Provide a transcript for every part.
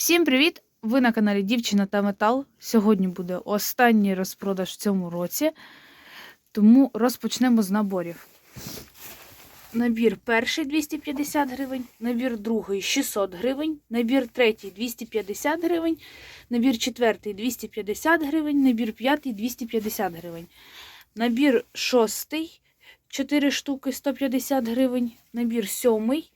Всім привіт! Ви на каналі Дівчина та Метал. Сьогодні буде останній розпродаж в цьому році, тому розпочнемо з наборів. Набір перший 250 гривень, набір другий 600 гривень, набір третій 250 гривень, набір четвертий 250 гривень, набір п'ятий 250 гривень. Набір шостий 4 штуки 150 гривень, набір сьомий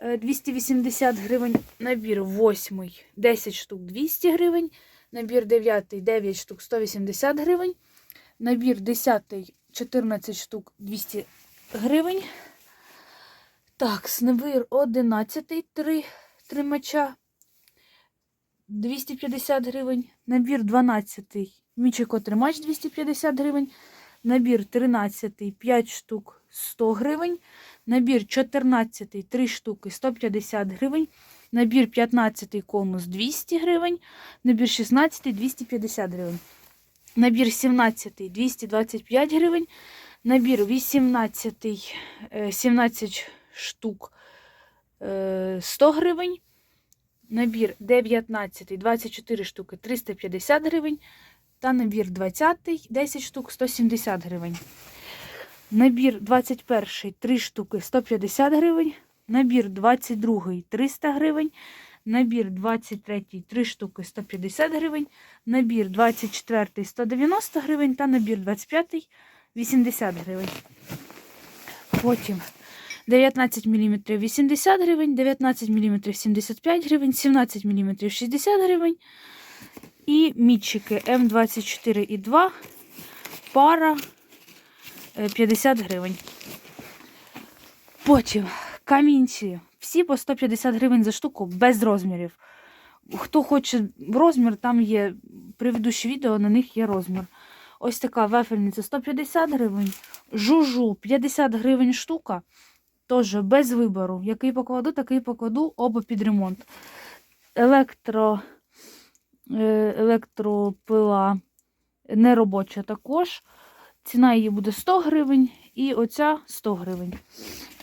280 гривень, набір восьмий 10 штук 200 гривень, набір дев'ятий 9 штук 180 гривень, набір десятий 14 штук 200 гривень. Так, набір 11 3 тримача 250 гривень, набір 12 мічико тримач 250 гривень, набір 13 5 штук 100 гривень, набір 14 3 штуки 150 гривень, набір 15 конус 200 гривень, набір 16 250 гривень, набір 17 225 гривень, набір 18 е, 17 штук е, 100 гривень, набір 19 24 штуки 350 гривень, та набір 20 10 штук 170 гривень. Набір 21 3 штуки 150 гривень, набір 22 300 гривень, набір 23 3 штуки 150 гривень, набір 24 190 гривень та набір 25 80 гривень. Потім 19 мм 80 гривень, 19 мм 75 гривень, 17 мм 60 гривень. І мітчики М24 і 2 пара 50 гривень. Потім камінці. Всі по 150 гривень за штуку без розмірів. Хто хоче розмір, там є предыдущі відео, на них є розмір. Ось така вафельниця 150 гривень. Жужу 50 гривень штука. Теж без вибору. Який покладу, такий покладу, оба під ремонт. Електро, е, електропила неробоча також. Ціна її буде 100 гривень і оця 100 гривень.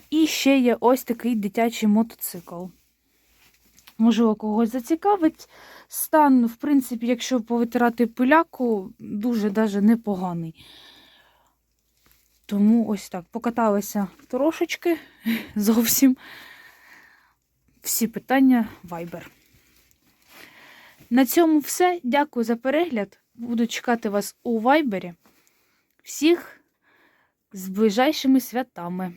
І ще є ось такий дитячий мотоцикл. Можливо, когось зацікавить. Стан, в принципі, якщо повитирати пиляку, дуже даже непоганий. Тому ось так. Покаталися трошечки зовсім. Всі питання Viber. На цьому все. Дякую за перегляд. Буду чекати вас у Вайбері. Всіх з ближайшими святами.